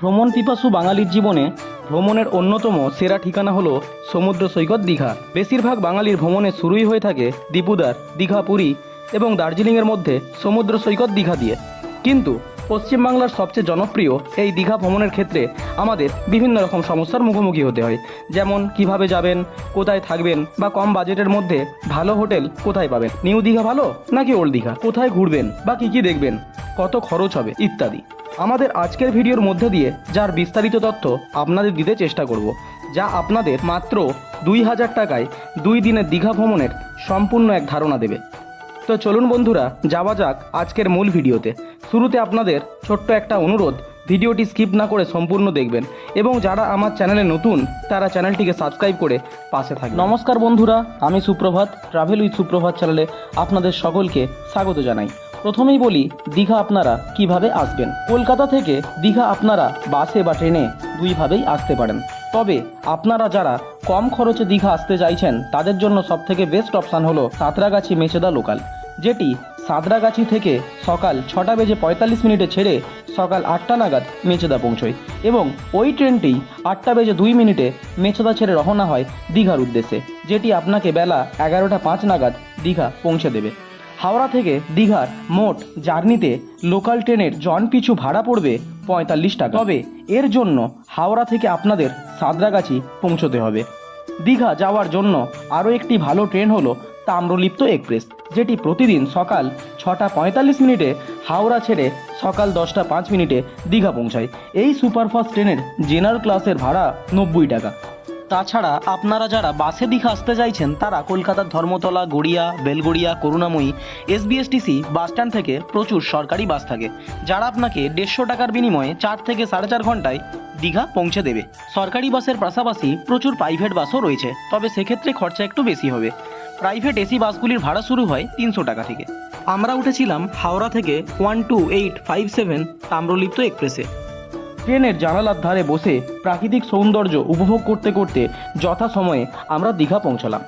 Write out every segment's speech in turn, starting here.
ভ্রমণ পিপাসু বাঙালির জীবনে ভ্রমণের অন্যতম সেরা ঠিকানা হলো সমুদ্র সৈকত দীঘা। বেশিরভাগ বাঙালির ভ্রমণে শুরুই হয়ে থাকে দীপুদার, দীঘা পুরী এবং দার্জিলিংয়ের মধ্যে সমুদ্র সৈকত দীঘা দিয়ে। কিন্তু পশ্চিমবাংলার সবচেয়ে জনপ্রিয় এই দীঘা ভ্রমণের ক্ষেত্রে আমাদের বিভিন্ন রকম সমস্যার মুখোমুখি হতে হয়। যেমন, কীভাবে যাবেন, কোথায় থাকবেন বা কম বাজেটের মধ্যে ভালো হোটেল কোথায় পাবেন? নিউ দীঘা ভালো নাকি ওল্ড দীঘা? কোথায় ঘুরবেন বা কী কী দেখবেন? কত খরচ হবে? ইত্যাদি। আমাদের আজকের ভিডিওর মধ্যে দিয়ে যার বিস্তারিত তথ্য আপনাদের দিতে চেষ্টা করব, যা আপনাদের মাত্র দুই হাজার টাকায় দুই দিনের দীঘা ভ্রমণের সম্পূর্ণ এক ধারণা দেবে। তো চলুন বন্ধুরা, যাওয়া যাক আজকের মূল ভিডিওতে। শুরুতে আপনাদের ছোট্ট একটা অনুরোধ, ভিডিওটি স্কিপ না করে সম্পূর্ণ দেখবেন এবং যারা আমার চ্যানেলে নতুন, তারা চ্যানেলটিকে সাবস্ক্রাইব করে পাশে থাকবে নমস্কার বন্ধুরা, আমি সুপ্রভাত ট্রাভেল উইথ সুপ্রভাত চ্যানেলে আপনাদের সকলকে স্বাগত জানাই। প্রথমেই বলি, দীঘা আপনারা কীভাবে আসবেন? কলকাতা থেকে দীঘা আপনারা বাসে বা ট্রেনে দুইভাবেই আসতে পারেন। তবে আপনারা যারা কম খরচে দীঘা আসতে চাইছেন, তাদের জন্য সবথেকে বেস্ট অপশান হলো সাঁতরাগাছি মেচেদা লোকাল, যেটি সাঁতরাগাছি থেকে সকাল ছটা বেজে পঁয়তাল্লিশ মিনিটে ছেড়ে সকাল আটটা নাগাদ মেচেদা পৌঁছয় এবং ওই ট্রেনটি আটটা বেজে দুই মিনিটে মেচেদা ছেড়ে রওনা হয় দীঘার উদ্দেশ্যে, যেটি আপনাকে বেলা এগারোটা পাঁচ নাগাদ দীঘা পৌঁছে দেবে। হাওড়া থেকে দীঘার মোট জার্নিতে লোকাল ট্রেনের জন পিছু ভাড়া পড়বে পঁয়তাল্লিশ টাকা। তবে এর জন্য হাওড়া থেকে আপনাদের সাঁতরাগাছি পৌঁছতে হবে। দীঘা যাওয়ার জন্য আরও একটি ভালো ট্রেন হলো তাম্রলিপ্ত এক্সপ্রেস, যেটি প্রতিদিন সকাল ছটা পঁয়তাল্লিশ মিনিটে হাওড়া ছেড়ে সকাল দশটা পাঁচ মিনিটে দীঘা পৌঁছায়। এই সুপারফাস্ট ট্রেনের জেনারেল ক্লাসের ভাড়া নব্বই টাকা। তাছাড়া আপনারা যারা বাসে দীঘা আসতে চাইছেন, তারা কলকাতার Dharmatala, Garia, Belgharia, Karunamoyee SBSTC bus stand থেকে প্রচুর সরকারি বাস থাকে, যারা আপনাকে দেড়শো টাকার বিনিময়ে চার থেকে সাড়ে চার ঘন্টায় দীঘা পৌঁছে দেবে। সরকারি বাসের পাশাপাশি প্রচুর প্রাইভেট বাসও রয়েছে, তবে সেক্ষেত্রে খরচা একটু বেশি হবে। প্রাইভেট এসি বাসগুলির ভাড়া শুরু হয় তিনশো টাকা থেকে। আমরা উঠেছিলাম হাওড়া থেকে one two eight five seven Tamralipta এক্সপ্রেসে ট্রেনের জানালার ধারে বসে প্রাকৃতিক সৌন্দর্য উপভোগ করতে করতে যথা সময়ে আমরা দীঘা পৌঁছলাম।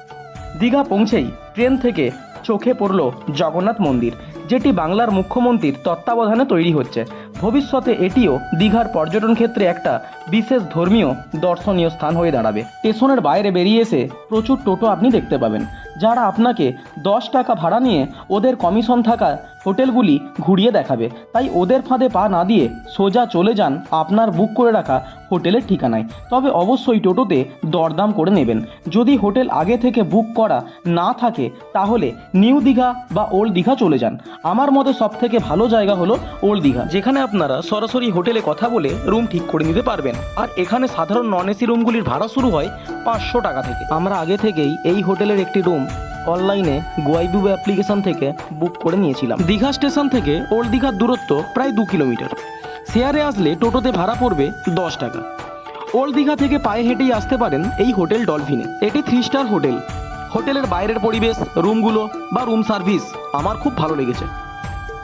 দীঘা পৌঁছেই ট্রেন থেকে চোখে পড়ল জগন্নাথ মন্দির, যেটি বাংলার মুখ্যমন্ত্রীর তত্ত্বাবধানে তৈরি হচ্ছে। ভবিষ্যতে এটিও দীঘার পর্যটন ক্ষেত্রে একটা বিশেষ ধর্মীয় দর্শনীয় স্থান হয়ে দাঁড়াবে। স্টেশনের বাইরে বেরিয়ে এসে প্রচুর টোটো আপনি দেখতে পাবেন, যারা আপনাকে দশ টাকা ভাড়া নিয়ে ওদের কমিশন থাকা হোটেলগুলি ঘুরিয়ে দেখাবে। তাই ওদের ফাঁদে পা না দিয়ে সোজা চলে যান আপনার বুক করে রাখা হোটেলের ঠিকানায়। তবে অবশ্যই টোটোতে দরদাম করে নেবেন। যদি হোটেল আগে থেকে বুক করা না থাকে, তাহলে নিউ দীঘা বা ওল্ড দীঘা চলে যান। আমার মতে সব থেকে ভালো জায়গা হলো ওল্ড দীঘা। যেখানে আপনারা সরাসরি হোটেলে কথা বলে রুম ঠিক করে নিতে পারবেন। আর এখানে সাধারণ নন এসি রুমগুলির ভাড়া শুরু হয় পাঁচশো টাকা থেকে। আমরা আগে থেকেই এই হোটেলের একটি রুম অনলাইনে গোয়াইবু অ্যাপ্লিকেশন থেকে বুক করে নিয়েছিলাম। দীঘা স্টেশন থেকে ওল্ড দীঘার দূরত্ব প্রায় দু কিলোমিটার। শেয়ারে আসলে টোটোতে ভাড়া পড়বে দশ টাকা। ওল্ড দীঘা থেকে পায়ে হেঁটেই আসতে পারেন এই হোটেল ডলফিনে। এটি থ্রি স্টার হোটেল। হোটেলের বাইরের পরিবেশ, রুমগুলো বা রুম সার্ভিস আমার খুব ভালো লেগেছে।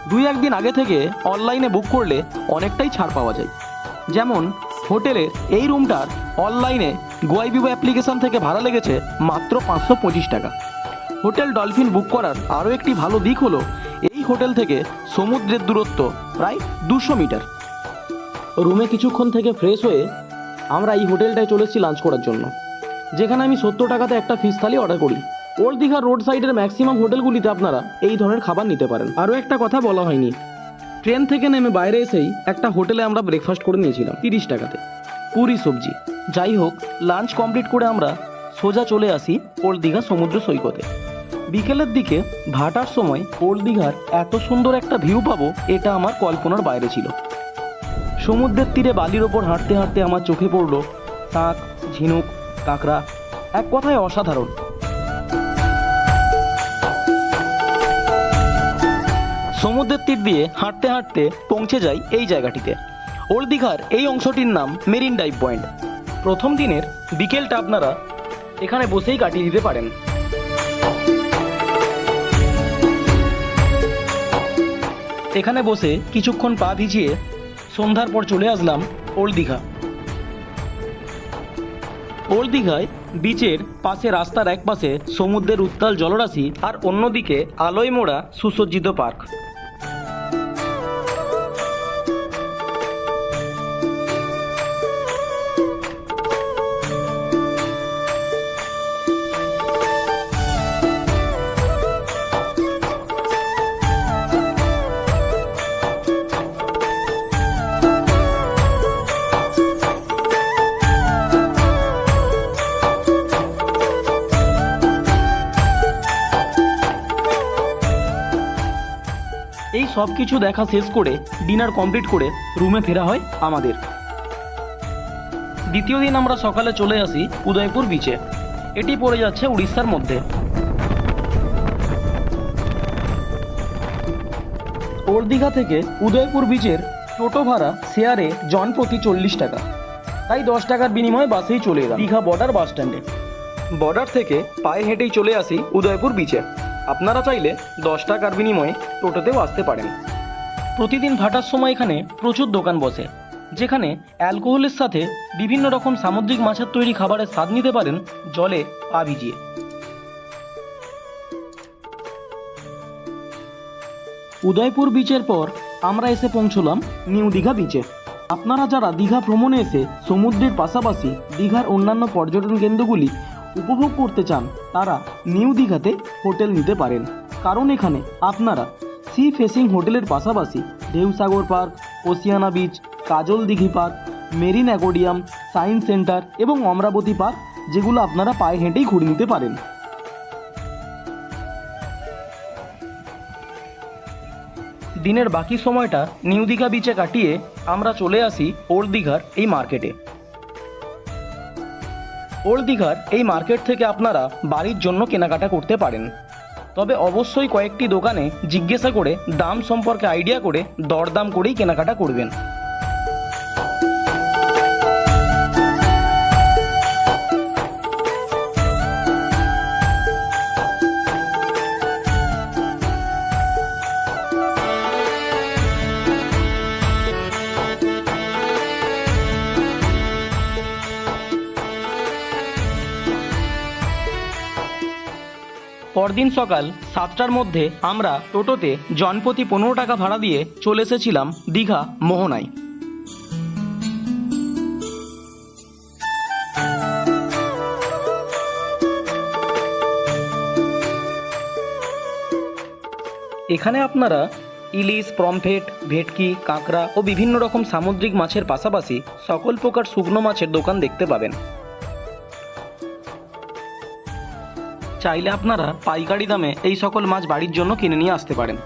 দুই একদিন আগে থেকে অনলাইনে বুক করলে অনেকটাই ছাড় পাওয়া যায়। যেমন হোটেলের এই রুমটার অনলাইনে গোয়াইবিবো অ্যাপ্লিকেশন থেকে ভাড়া লেগেছে মাত্র পাঁচশো পঁচিশ টাকা। হোটেল ডলফিন বুক করার আরও একটি ভালো দিক হলো, এই হোটেল থেকে সমুদ্রের দূরত্ব প্রায় দুশো মিটার। রুমে কিছুক্ষণ থেকে ফ্রেশ হয়ে আমরা এই হোটেলটায় চলে এসেছি লাঞ্চ করার জন্য। যেখানে আমি সত্তর টাকাতে একটা ফিশ থালি অর্ডার করি। ওল্ড দীঘার রোড সাইডের ম্যাক্সিমাম হোটেলগুলিতে আপনারা এই ধরনের খাবার নিতে পারেন। আরও একটা কথা বলা হয়নি। ট্রেন থেকে নেমে বাইরে এসেই একটা হোটেলে আমরা ব্রেকফাস্ট করে নিয়েছিলাম তিরিশ টাকাতে। পুরি সবজি। যাই হোক, লাঞ্চ কমপ্লিট করে আমরা সোজা চলে আসি ওল্ড দীঘা সমুদ্র সৈকতে। বিকেলের দিকে ভাটার সময় ওল্ড দীঘার এত সুন্দর একটা ভিউ পাবো, এটা আমার কল্পনার বাইরে ছিল। সমুদ্রের তীরে বালির ওপর হাঁটতে হাঁটতে আমার চোখে পড়ল শাঁখ, ঝিনুক, কাঁকড়া, এক কথায় অসাধারণ। সমুদ্রের তীর দিয়ে হাঁটতে হাঁটতে পৌঁছে যাই এই জায়গাটিতে। ওল্ড দীঘার এই অংশটির নাম মেরিন ডাইভ পয়েন্ট। প্রথম দিনের বিকেলটা আপনারা এখানে বসেই কাটিয়ে দিতে পারেন। এখানে বসে কিছুক্ষণ পা ভিজিয়ে সন্ধ্যার পর চলে আসলাম ওল্ড দীঘা। ওল্ড দীঘায় বিচের পাশে রাস্তার এক পাশে সমুদ্রের উত্তাল জলরাশি আর অন্যদিকে আলোয় মোড়া সুসজ্জিত পার্ক। সব কিছু দেখা শেষ করে ডিনার কমপ্লিট করে রুমে ফেরা হয় আমাদের। দ্বিতীয় দিন আমরা সকালে চলে আসি উদয়পুর বিচে এটি পড়ে যাচ্ছে উড়িষ্যার মধ্যে। ওল্ড দীঘা থেকে উদয়পুর বিচের টোটো ভাড়া শেয়ারে জন প্রতি চল্লিশ টাকা। তাই দশ টাকার বিনিময়ে বাসেই চলে এলাম দীঘা বর্ডার বাস স্ট্যান্ডে বর্ডার থেকে পায়ে হেঁটেই চলে আসি উদয়পুর বিচে আপনারা চাইলে দশ টাকার বিনিময়ে টোটোতেও আসতে পারেন। প্রতিদিন ভাটার সময় এখানে প্রচুর দোকান বসে, যেখানে অ্যালকোহলের সাথে বিভিন্ন রকম সামুদ্রিক মাছের তৈরি খাবারের স্বাদ নিতে পারেন জলে পা ভিজিয়ে। উদয়পুর বিচের পর আমরা এসে পৌঁছলাম নিউ দীঘা বিচে আপনারা যারা দীঘা ভ্রমণে এসে সমুদ্রের পাশাপাশি দীঘার অন্যান্য পর্যটন কেন্দ্রগুলি উপভোগ করতে চান, তারা নিউ দীঘাতে হোটেল নিতে পারেন। কারণ এখানে আপনারা সি ফেসিং হোটেলের পাশাপাশি Dheusagar park Oceana beach Kajal Dighi park, marine aquarium science centre এবং অমরাবতী পার্ক, যেগুলো আপনারা পায়ে হেঁটেই ঘুরে নিতে পারেন। দিনের বাকি সময়টা নিউ দীঘা বিচে কাটিয়ে আমরা চলে আসি ওল্ড দীঘার এই মার্কেটে। ওল্ড দীঘার এই মার্কেট থেকে আপনারা বাড়ির জন্য কেনাকাটা করতে পারেন। তবে অবশ্যই কয়েকটি দোকানে জিজ্ঞাসা করে দাম সম্পর্কে আইডিয়া করে দরদাম করেই কেনাকাটা করবেন। পরদিন সকাল সাতটার মধ্যে আমরা টোটোতে জনপ্রতি পনেরো টাকা ভাড়া দিয়ে চলে এসেছিলাম দীঘা মোহনায়। এখানে আপনারা ইলিশ প্রমফেট ভেটকি, কাঁকড়া ও বিভিন্ন রকম সামুদ্রিক মাছের পাশাপাশি সকল প্রকার শুকনো মাছের দোকান দেখতে পাবেন। চাইলে আপনারা পাইকারি দামে এই সকল মাছ বাড়ির জন্য কিনে নিয়ে আসতে পারেন।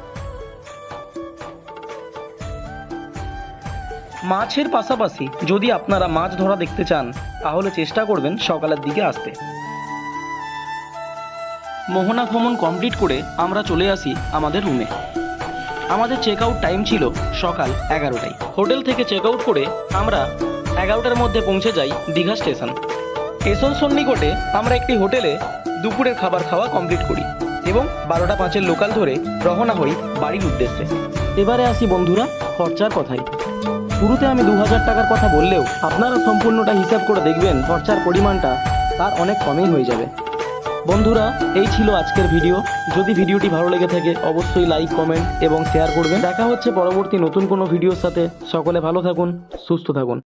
মাছের পাশাপাশি যদি আপনারা মাছ ধরা দেখতে চান, তাহলে চেষ্টা করবেন সকালের দিকে আসতে। মোহনা ভ্রমণ কমপ্লিট করে আমরা চলে আসি আমাদের রুমে আমাদের চেক আউট টাইম ছিল সকাল এগারোটায়। হোটেল থেকে চেক আউট করে আমরা এগারোটার মধ্যে পৌঁছে যাই দীঘা স্টেশন। স্টেশন সন্নিকটে আমরা একটি হোটেলে দুপুরের খাবার খাওয়া কমপ্লিট করি এবং বারোটা পাঁচের লোকাল ধরে রওনা হই বাড়ির উদ্দেশ্যে। এবারে আসি বন্ধুরা, খরচার কথাই। শুরুতে আমি দু হাজার টাকার কথা বললেও আপনারা সম্পূর্ণটা হিসাব করে দেখবেন খরচার পরিমাণটা তার অনেক কমেই হয়ে যাবে। বন্ধুরা, এই ছিল আজকের ভিডিও। যদি ভিডিওটি ভালো লেগে থাকে, অবশ্যই লাইক, কমেন্ট এবং শেয়ার করবেন। দেখা হচ্ছে পরবর্তী নতুন কোনো ভিডিওর সাথে। সকলে ভালো থাকুন, সুস্থ থাকুন।